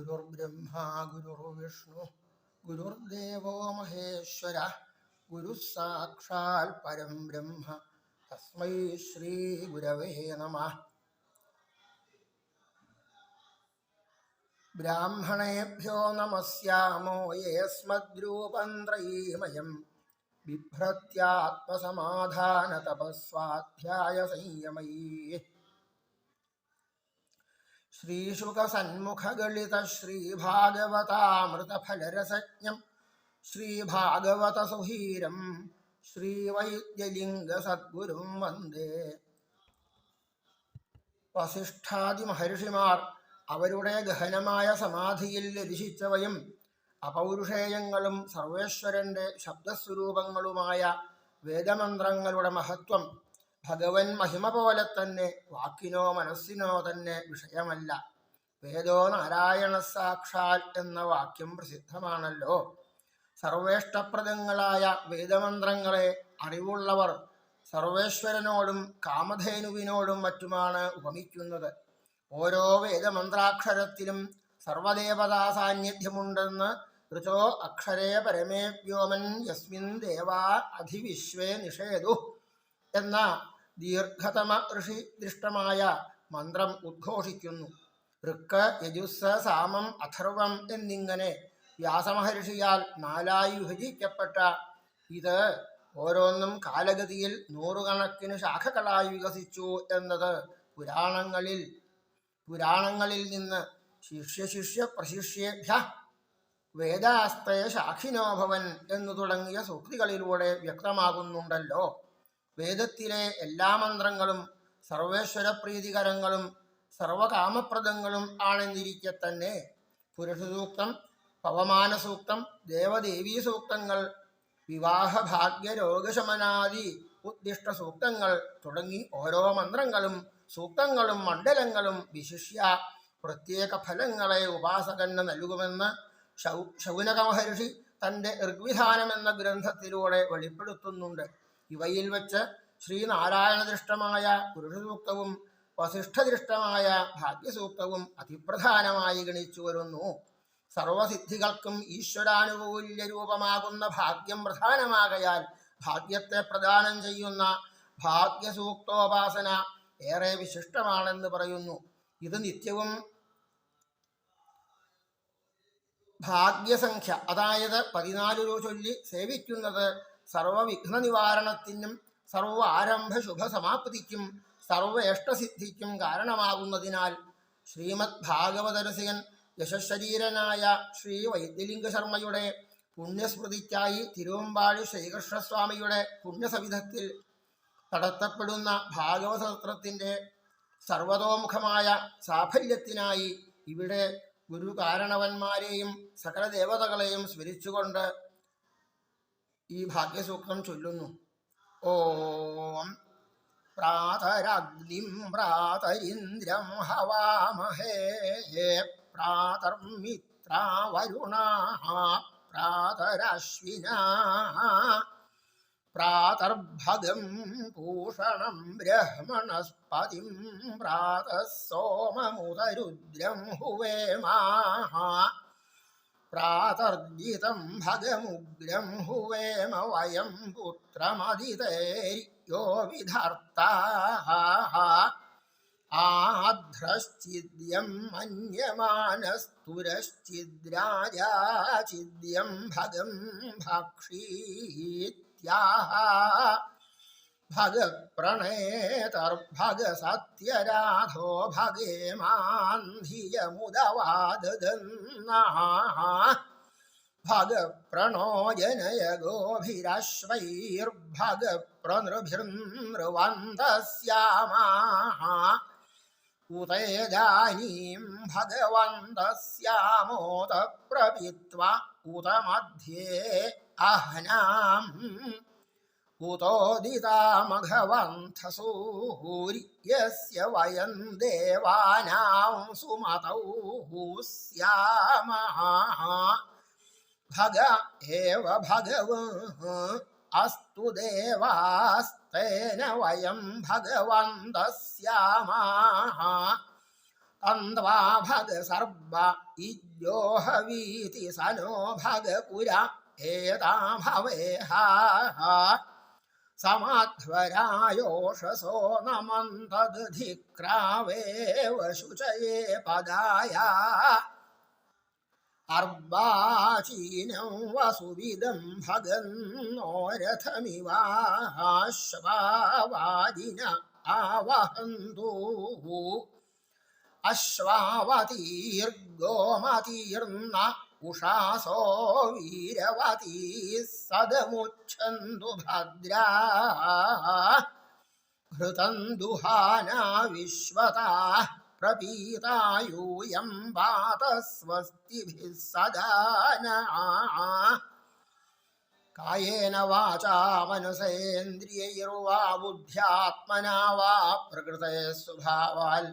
ഗുരുർബ്രഹ്മ ഗുരുർവിഷ്ണു ഗുരുർദേവോ മഹേശ്വര ഗുരു സാക്ഷാൽ പരം ബ്രഹ്മ തസ്മൈ ശ്രീ ഗുരവേ നമ. ബ്രാഹ്മണേഭ്യോ നമസ്യാമോ യേസ്മദ്രൂപന്ത്രയീമയം സംയമൈ ശ്രീശുകസന്മുഖഗളിത ശ്രീഭാഗവതാമൃതഫലരസജ്ഞം ശ്രീഭാഗവതസുഹീരം ശ്രീവൈദ്യലിംഗസദ്ഗുരും വന്ദേ. വസിഷ്ഠാദി മഹർഷിമാർ അവരുടെ ഗഹനമായ സമാധിയിൽ രചിച്ചവയും അപൗരുഷേയങ്ങളും സർവേശ്വരന്റെ ശബ്ദസ്വരൂപങ്ങളുമായ വേദമന്ത്രങ്ങളുടെ മഹത്വം ഭഗവൻ മഹിമ പോലെ തന്നെ വാക്കിനോ മനസ്സിനോ തന്നെ വിഷയമല്ല. വേദോ നാരായണ സാക്ഷാൽ എന്ന വാക്യം പ്രസിദ്ധമാണല്ലോ. സർവേഷ്ടപ്രദങ്ങളായ വേദമന്ത്രങ്ങളെ അറിവുള്ളവർ സർവേശ്വരനോടും കാമധേനുവിനോടും മറ്റുമാണ് ഉപമിക്കുന്നത്. ഓരോ വേദമന്ത്രാക്ഷരത്തിലും സർവദേവതാ സാന്നിധ്യമുണ്ടെന്ന് ഋതോ അക്ഷരേ പരമേ വ്യോമൻ യസ്മിൻ ദേവാ അധിവിശ്വേ നിഷേതു എന്ന ദീർഘതമ ഋഷി ദൃഷ്ടമായ മന്ത്രം ഉദ്ഘോഷിക്കുന്നു. ഋക്ക് യജുസ് സാമം അഥർവം എന്നിങ്ങനെ വ്യാസമഹർഷിയാൽ നാലായി വിഭജിക്കപ്പെട്ട ഇത് ഓരോന്നും കാലഗതിയിൽ നൂറുകണക്കിന് ശാഖകളായി വികസിച്ചു എന്നത് പുരാണങ്ങളിൽ പുരാണങ്ങളിൽ നിന്ന് ശിഷ്യശിഷ്യ പ്രശിഷ്യേഭ്യ വേദാസ്തയ ശാഖിനോഭവൻ എന്നു തുടങ്ങിയ സൂക്തികളിലൂടെ വ്യക്തമാകുന്നുണ്ടല്ലോ. വേദത്തിലെ എല്ലാ മന്ത്രങ്ങളും സർവേശ്വര പ്രീതികരങ്ങളും സർവകാമപ്രദങ്ങളും ആണെന്നിരിക്കെ തന്നെ പുരുഷസൂക്തം പവമാന സൂക്തം ദേവദേവീ സൂക്തങ്ങൾ വിവാഹ ഭാഗ്യ രോഗശമനാദി ഉദ്ദിഷ്ട സൂക്തങ്ങൾ തുടങ്ങി ഓരോ മന്ത്രങ്ങളും സൂക്തങ്ങളും മണ്ഡലങ്ങളും വിശിഷ്യ പ്രത്യേക ഫലങ്ങളെ ഉപാസകന് നൽകുമെന്ന് ശൗ ശൗനക മഹർഷി തന്റെ ഋഗ്വിധാനം എന്ന ഗ്രന്ഥത്തിലൂടെ വെളിപ്പെടുത്തുന്നുണ്ട്. ഇവയിൽ വച്ച് ശ്രീനാരായണദൃഷ്ടമായ പുരുഷസൂക്തവും വസിഷ്ഠദൃഷ്ടമായ ഭാഗ്യസൂക്തവും അതിപ്രധാനമായി ഗണിച്ചു വരുന്നു. സർവസിദ്ധികൾക്കും ഈശ്വരാനുകൂല്യ രൂപമാകുന്ന ഭാഗ്യം പ്രധാനമാകയാൽ ഭാഗ്യത്തെ പ്രദാനം ചെയ്യുന്ന ഭാഗ്യസൂക്തോപാസന ഏറെ വിശിഷ്ടമാണെന്ന് പറയുന്നു. ഇത് നിത്യവും ഭാഗ്യസംഖ്യ അതായത് പതിനാല് ചൊല്ലി സേവിക്കുന്നത് സർവവിഘ്ന നിവാരണത്തിനും സർവ ആരംഭ ശുഭസമാപ്തിക്കും സർവേഷ്ടസിദ്ധിക്കും കാരണമാകുന്നതിനാൽ ശ്രീമദ് ഭാഗവതരസികൻ യശശരീരനായ ശ്രീ വൈദ്യലിംഗ ശർമ്മയുടെ പുണ്യസ്മൃതിക്കായി തിരുവമ്പാടി ശ്രീകൃഷ്ണസ്വാമിയുടെ പുണ്യസവിധത്തിൽ നടത്തപ്പെടുന്ന ഭാഗവതസത്രത്തിന്റെ സർവതോമുഖമായ സാഫല്യത്തിനായി ഇവിടെ ഗുരു കാരണവന്മാരെയും സകല ദേവതകളെയും സ്മരിച്ചുകൊണ്ട് ഈ ഭാഗ്യസൂക്തം ചൊല്ലുന്നു. ഓം പ്രാതരഗ്നിം പ്രാതരിന്ദ്രം ഹവാമഹേ. പ്രാതർമിത്രാ പ്രാതരശ്വിന. പ്രാതർഭഗം പൂഷണം ബ്രഹ്മണസ്പതിം പ്രാതഃ സോമമുദരുദ്രം ഹുവേമാ പ്രാതർജിതം ഭഗമുഗ്രം ഹുവേമ വയം പുത്രമതിതേര്യോ വിധർത്ത ആധ്രശ്ചിദ്യം മന്യമാനസ്തുരശ്ചിദ്രാജാചിദ്യം ഭഗം ഭക്ഷീത്യാഹ. ഭഗപ്രണേതർഭഗസത്യരാധോ ഭഗേമാന്ധിയമുദവാദന്നാ ഭഗപ്രണോജനയ ഗോഭിരശ്വൈർഭഗപ്രനൃഭിർനൃവന്തസ്യാമാ ഉതേദാനീം ഭഗവന്തസ്യാമോദ പ്രവിത്വ ഉത മധ്യേ അഹനാം हुतोदितामघवन्थसूरि यस्य वयं देवानां सुमतौ स्यामः। भग एव भगव, अस्तु देवास्तेन वयं भगवन्तः स्यामः भग सर्व इद्योहवीति स नो भगपुर, एता भवेहा। സമാധ്വരായോഷസോ നമന്തദ്ധിക്രാവേവ ശുചയേ പദായ അർവാചീനം വസുവിദം ഭഗന്നോരഥമിവാശ്വാവാദിന आवहन्तु അശ്വാവതീർഗോമതീർന്ന उषासो वीरवती सदमुच्छन्तु भद्रा। हृतं दुहाना विश्वताः प्रपीता यूयं वात स्वस्तिभिः सदा कायेन वाचा मनसेन्द्रियैर्वा बुद्ध्यात्मना वा प्रकृते स्वभावाल्